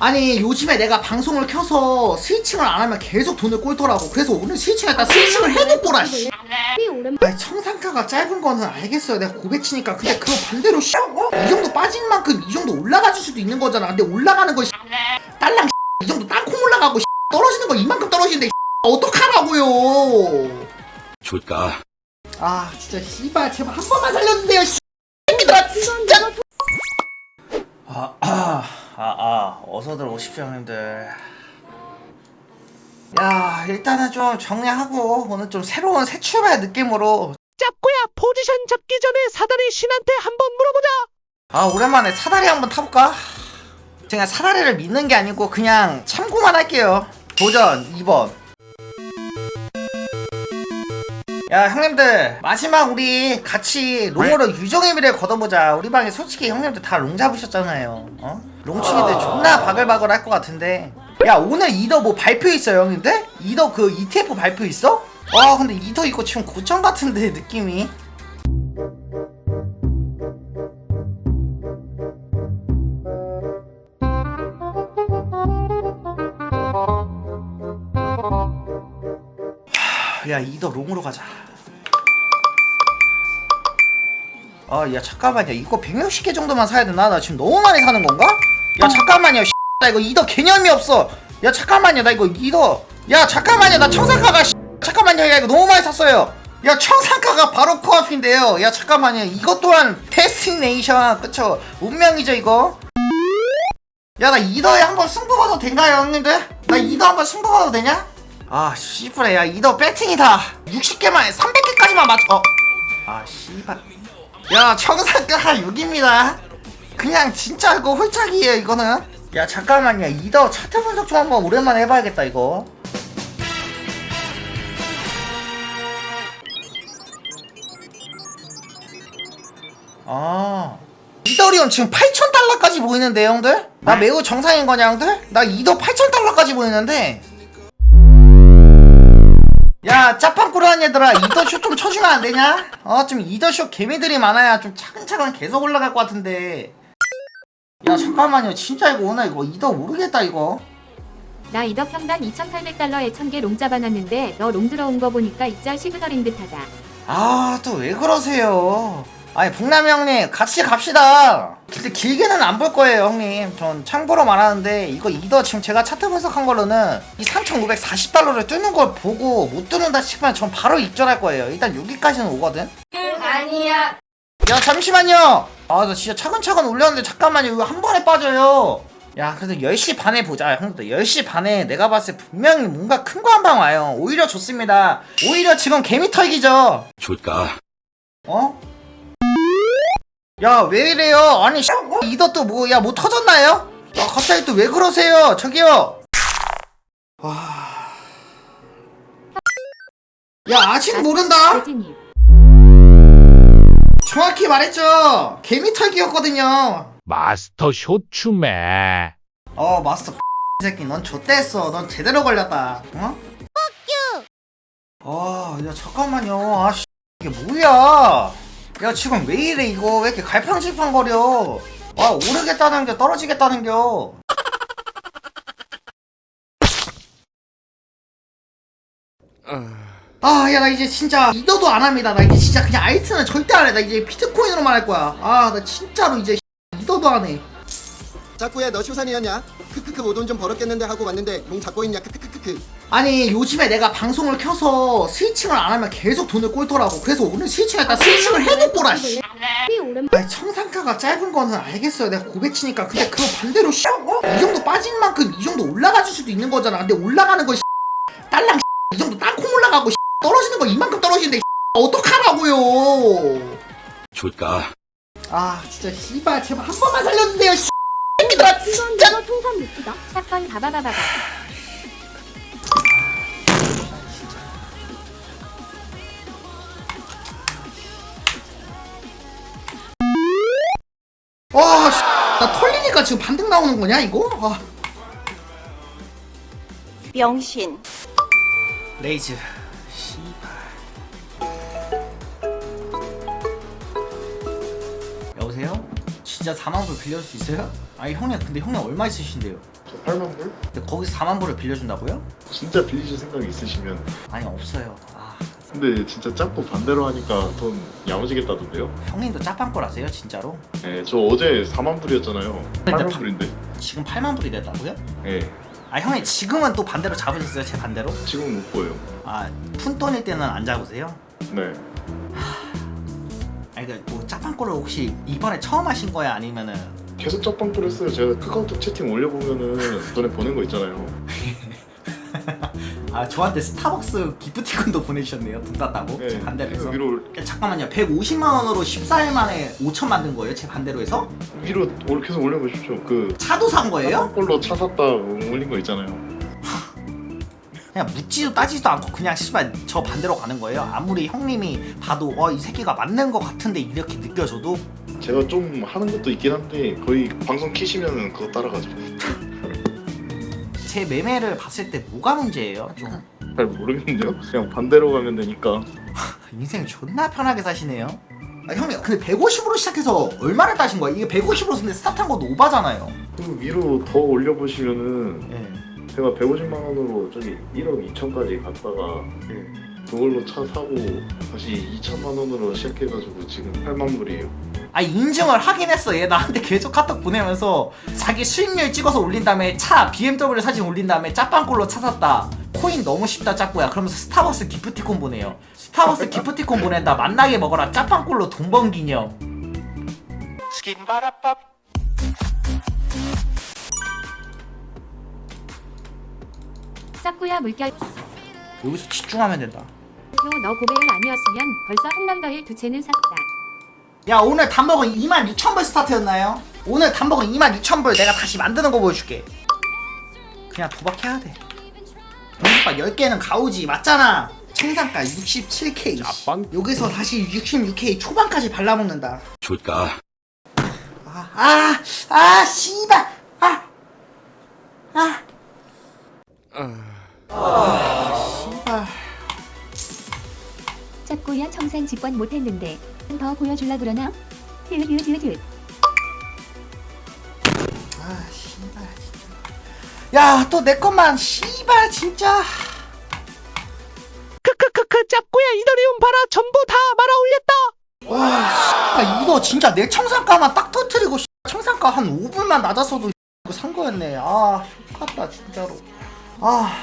아니 요즘에 내가 방송을 켜서 스위칭을 안 하면 계속 돈을 꼴더라고. 그래서 오늘 스위칭했다 스위칭을 해놓고라 씨. 아니 청산가가 짧은 거는 알겠어요. 내가 고배치니까. 근데 그거 반대로 씨, 이 정도 빠진 만큼 이 정도 올라가 줄 수도 있는 거잖아. 근데 올라가는 거 씨, 딸랑 씨, 이 정도 땅콩 올라가고 씨, 떨어지는 거 이만큼 떨어지는데 씨, 어떡하라고요. 줄까? 아 진짜 씨발. 제발 한 번만 살려주세요 씨. 새끼들아 진짜. 아, 아, 아, 아, 어서들 오십시오, 형님들. 야, 일단은 좀 정리하고, 오늘 좀 새로운 새 출발 느낌으로. 짭고야 포지션 잡기 전에 사다리 신한테 한번 물어보자 아, 오랜만에 사다리 한번 타볼까? 제가 사다리를 믿는 게 아니고, 그냥 참고만 할게요. 도전 2번. 야, 형님들, 마지막 우리 같이 롱으로 유정의 미래를 걷어보자. 우리 방에 솔직히 형님들 다 롱 잡으셨잖아요. 어? 롱치기들 존나 바글바글 할 것 같은데. 야, 오늘 이더 뭐 발표 있어요, 형님들? 이더 그 ETF 발표 있어? 아, 근데 이더 이거 지금 고점 같은데, 느낌이. 야 이더 롱으로 가자 아 야 잠깐만요 이거 160개 정도만 사야 되나? 나 지금 너무 많이 사는 건가? 야 잠깐만요 나 이거 이더 개념이 없어. 야 잠깐만요 나 이거 이더. 야 잠깐만요 나 청산가가 잠깐만요 야 이거 너무 많이 샀어요. 야 청산가가 바로 코앞인데요. 야 잠깐만요. 이것 또한 데스티네이션 그쵸? 운명이죠 이거? 야 나 이더에 한번 승부 봐도 된가요 형님들? 나 이더 한번 승부 봐도 되냐? 아 씨부레 야 이더 배팅이다. 60개만 300개까지만 맞 어? 아 씨발. 야 청산가 6입니다 그냥 진짜 이거 홀짝이에요 이거는 야 잠깐만요 이더 차트 분석 좀 한번 오랜만에 해봐야겠다 이거 아 이더리움 지금 8,000달러까지 보이는데 형들? 나 매우 정상인 거냐 형들? 나 이더 8,000달러까지 보이는데 야 짜빵꾸르한 얘들아 이더쇼 좀 쳐주면 안 되냐? 어 좀 이더쇼 개미들이 많아야 좀 차근차근 계속 올라갈 것 같은데 야 잠깐만요. 진짜 이거 오늘 이거 이더 모르겠다 이거. 나 이더 평당 2,800달러에 1,000개 롱 잡아놨는데 너 롱 들어온 거 보니까 입잘 시그널인 듯하다. 아 또 왜 그러세요? 아니 북남이 형님 같이 갑시다. 근데 길게는 안 볼 거예요 형님. 전 참고로 말하는데 이거 이더 지금 제가 차트 분석한 걸로는 이 3,540달러를 뜨는 걸 보고 못 뜨는다 싶으면 전 바로 입절할 거예요. 일단 여기까지는 오거든. 아니야. 야 잠시만요 아 나 진짜 차근차근 올렸는데 잠깐만요 이거 한 번에 빠져요 야 그래도 10시 반에 보자 형들 10시 반에 내가 봤을 때 분명히 뭔가 큰 거 한 방 와요 오히려 좋습니다 오히려 지금 개미 털기죠 줄까? 어? 야 왜 이래요 아니 이더 또 뭐 야 뭐 터졌나요? 아 갑자기 또 왜 그러세요 저기요 와... 야 아직 모른다. 정확히 말했죠. 개미털기였거든요. 마스터 쇼츠매. 어 마스터 이 새끼 넌 좆됐어. 넌 제대로 걸렸다. 어? 아야 잠깐만요. 아 씨 이게 뭐야? 야 지금 왜 이래 이거? 왜 이렇게 갈팡질팡거려? 아 오르겠다는겨 떨어지겠다는 겨. 아 야 나 이제 진짜 이더도 안 합니다. 나 이제 진짜 그냥 알트는 절대 안 해. 나 이제 비트코인으로만 할 거야. 아 나 진짜로 이제 이더도 안 해. 자꾸야 너 쇼산이었냐? 크크크 뭐돈좀 벌었겠는데 하고 왔는데 롱 잡고 있냐? 크크크크크. 아니 요즘에 내가 방송을 켜서 스위칭을 안 하면 계속 돈을 꼴더라고. 그래서 오늘 스위칭 했다 스위칭을 해놓고라 씨. 아니 청산가가 짧은 거는 알겠어요. 내가 고배치니까. 근데 그거 반대로 씨, 이 정도 빠진 만큼 이 정도 올라가 줄 수도 있는 거잖아. 근데 올라가는 거 씨, 딸랑 씨, 이 정도 땅콩 떨어지는 거 이만큼 떨어지는데 씨, 어떡하라고요 줄까? 아 진짜 씨발 제발 한 번만 살려주세요 씨. 새끼들아 진짜 통산 미끼다. 사건 바바바바바. 와, 씨, 나 털리니까 지금 반등 나오는 거냐 이거? 아. 병신. 레이즈. 여보세요? 진짜 4만 불 빌려줄 수 있어요? 아니 형님 근데 형님 얼마 있으신데요? 저 8만 불? 근데 거기서 4만 불을 빌려준다고요? 진짜 빌리실 생각이 있으시면 아니 없어요 아 근데 진짜 짭고 반대로 하니까 돈 야무지겠다던데요? 형님도 짜빵꼴하세요 진짜로? 네, 저 어제 4만 불이었잖아요. 근데 8만 바- 불인데. 지금 8만 불이 됐다고요? 네, 아 형님 지금은 또 반대로 잡으셨어요 제 반대로? 지금 못 보여요. 아 푼돈일 때는 안 잡으세요? 네, 아니 그뭐 짜빵꼴을 혹시 이번에 처음 하신 거야 아니면은 계속 짭방 뿌렸어요. 제가 카카오톡 채팅 올려보면은 전에 보낸 거 있잖아요. 아 저한테 스타벅스 기프티콘도 보내주셨네요 돈 땄다고 네, 제 반대로 해서 위로 야, 잠깐만요 150만 원으로 14일 만에 5천 만든 거예요 제 반대로 해서? 위로 올- 계속 올려보십시오. 그 차도 산 거예요? 꼴로 차 샀다 올린 거 있잖아요. 그냥 묻지도 따지지도 않고 그냥 씨발 저 반대로 가는 거예요 아무리 형님이 봐도 어 이 새끼가 맞는 거 같은데 이렇게 느껴져도 제가 좀 하는 것도 있긴 한데 거의 방송 키시면은 그거 따라가죠. 제 매매를 봤을 때 뭐가 문제예요? 좀 잘 모르겠는데요. 그냥 반대로 가면 되니까. 인생 존나 편하게 사시네요 아 형님 근데 150으로 시작해서 얼마를 따신 거예요? 이게 150으로 근데 스타트한 것도 오바잖아요 그리고 위로 더 올려보시면은 예. 제가 150만 원으로 저기 1억 2천까지 갔다가 그걸로 차 사고 다시 2천만 원으로 시작해가지고 지금 8만 불이에요. 아 인증을 하긴 했어. 얘 나한테 계속 카톡 보내면서 자기 수익률 찍어서 올린 다음에 차 BMW 사진 올린 다음에 짜빵꼴로 차 샀다. 코인 너무 쉽다 짝고야. 그러면서 스타벅스 기프티콘 보내요. 스타벅스 기프티콘 보낸다. 만나게 먹어라. 짜빵꼴로 돈 번 기념. 짝구야 물결. 여기서 집중하면 된다. 너 고배열 아니었으면 벌써 한남더일 두 채는 샀다 야 오늘 단먹은 26,000불 스타트였나요? 오늘 단먹은 26,000불 내가 다시 만드는 거 보여줄게. 그냥 도박해야 돼. 돈박 10개는 가오지 맞잖아. 청산가 67K 여기서 다시 66K 초반까지 발라먹는다. 줄까? 아, 아, 아, 씨발, 아, 아, 아, 씨발. 짝고야 청산 직관 못했는데 더 보여줄라 그러나? 흐흐흐흐 아, 씨발, 진짜. 야, 또 내 것만, 씨발, 진짜. 크크크크 짭구야 이더리움 봐라 전부 다 말아 올렸다 와, 씨발, 이거 진짜 내 청산가만 딱 터트리고, 씨, 청산가 한 5불만 낮았어도 이거 산 거였네. 아, X같다, 진짜로. 아.